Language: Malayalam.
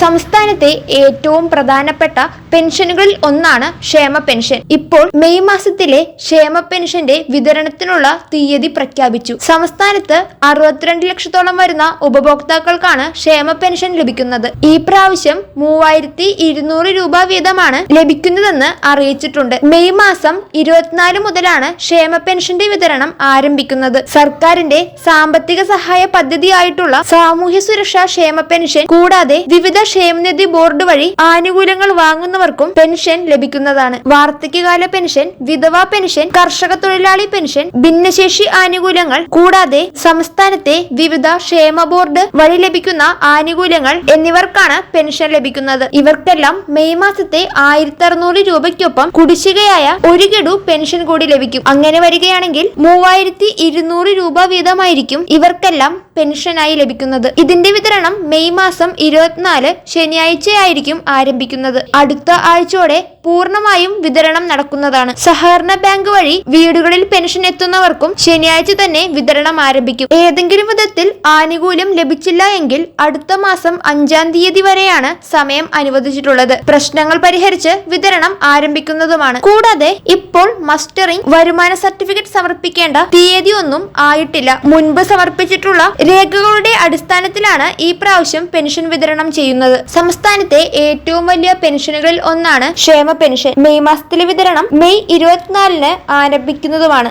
സംസ്ഥാനത്തെ ഏറ്റവും പ്രധാനപ്പെട്ട പെൻഷനുകളിൽ ഒന്നാണ് ക്ഷേമ പെൻഷൻ. ഇപ്പോൾ മെയ് മാസത്തിലെ ക്ഷേമ പെൻഷന്റെ വിതരണത്തിനുള്ള തീയതി പ്രഖ്യാപിച്ചു. സംസ്ഥാനത്ത് അറുപത്തിരണ്ട് ലക്ഷത്തോളം വരുന്ന ഉപഭോക്താക്കൾക്കാണ് ക്ഷേമ പെൻഷൻ ലഭിക്കുന്നത്. ഈ പ്രാവശ്യം മൂവായിരത്തി ഇരുന്നൂറ് രൂപ വീതമാണ് ലഭിക്കുന്നതെന്ന് അറിയിച്ചിട്ടുണ്ട്. മെയ് മാസം ഇരുപത്തിനാല് മുതലാണ് ക്ഷേമ പെൻഷന്റെ വിതരണം ആരംഭിക്കുന്നത്. സർക്കാരിന്റെ സാമ്പത്തിക സഹായ പദ്ധതിയായിട്ടുള്ള സാമൂഹ്യ സുരക്ഷാ ക്ഷേമ പെൻഷൻ കൂടാതെ വിവിധ ക്ഷേമനിധി ബോർഡ് വഴി ആനുകൂല്യങ്ങൾ വാങ്ങുന്നവർക്കും പെൻഷൻ ലഭിക്കുന്നതാണ്. വാർദ്ധക്യകാല പെൻഷൻ വിധവാ പെൻഷൻ കർഷക തൊഴിലാളി പെൻഷൻ ഭിന്നശേഷി ആനുകൂല്യങ്ങൾ കൂടാതെ സംസ്ഥാനത്തെ വിവിധ ക്ഷേമ ബോർഡ് വഴി ലഭിക്കുന്ന ആനുകൂല്യങ്ങൾ എന്നിവർക്കാണ് പെൻഷൻ ലഭിക്കുന്നത്. ഇവർക്കെല്ലാം മെയ് മാസത്തെ ആയിരത്തി അറുന്നൂറ് രൂപയ്ക്കൊപ്പം കുടിശ്ശികയായ ഒരു ഗഡു പെൻഷൻ കൂടി ലഭിക്കും. അങ്ങനെ വരികയാണെങ്കിൽ മൂവായിരത്തി ഇരുന്നൂറ് രൂപ വീതമായിരിക്കും ഇവർക്കെല്ലാം പെൻഷനായി ലഭിക്കുന്നത്. ഇതിന്റെ വിതരണം മെയ് മാസം ഇരുപത്തിനാല് ശനിയാഴ്ചയായിരിക്കും ആരംഭിക്കുന്നത്. അടുത്ത ആഴ്ചയോടെ പൂർണമായും വിതരണം നടക്കുന്നതാണ്. സഹകരണ ബാങ്ക് വഴി വീടുകളിൽ പെൻഷൻ എത്തുന്നവർക്കും ശനിയാഴ്ച തന്നെ വിതരണം ആരംഭിക്കും. ഏതെങ്കിലും വിധത്തിൽ ആനുകൂല്യം ലഭിച്ചില്ല എങ്കിൽ അടുത്ത മാസം അഞ്ചാം തീയതി വരെയാണ് സമയം അനുവദിച്ചിട്ടുള്ളത്. പ്രശ്നങ്ങൾ പരിഹരിച്ച് വിതരണം ആരംഭിക്കുന്നതുമാണ്. കൂടാതെ ഇപ്പോൾ മസ്റ്ററിംഗ് വരുമാന സർട്ടിഫിക്കറ്റ് സമർപ്പിക്കേണ്ട തീയതി ഒന്നും ആയിട്ടില്ല. മുൻപ് സമർപ്പിച്ചിട്ടുള്ള രേഖകളുടെ അടിസ്ഥാനത്തിലാണ് ഈ പ്രാവശ്യം പെൻഷൻ വിതരണം ചെയ്യുന്നത്. സംസ്ഥാനത്തെ ഏറ്റവും വലിയ പെൻഷനുകളിൽ ഒന്നാണ് ക്ഷേമ പെൻഷൻ മെയ് മാസത്തിലെ വിതരണം മെയ് ഇരുപത്തിനാലിന് ആരംഭിക്കുന്നതുമാണ്.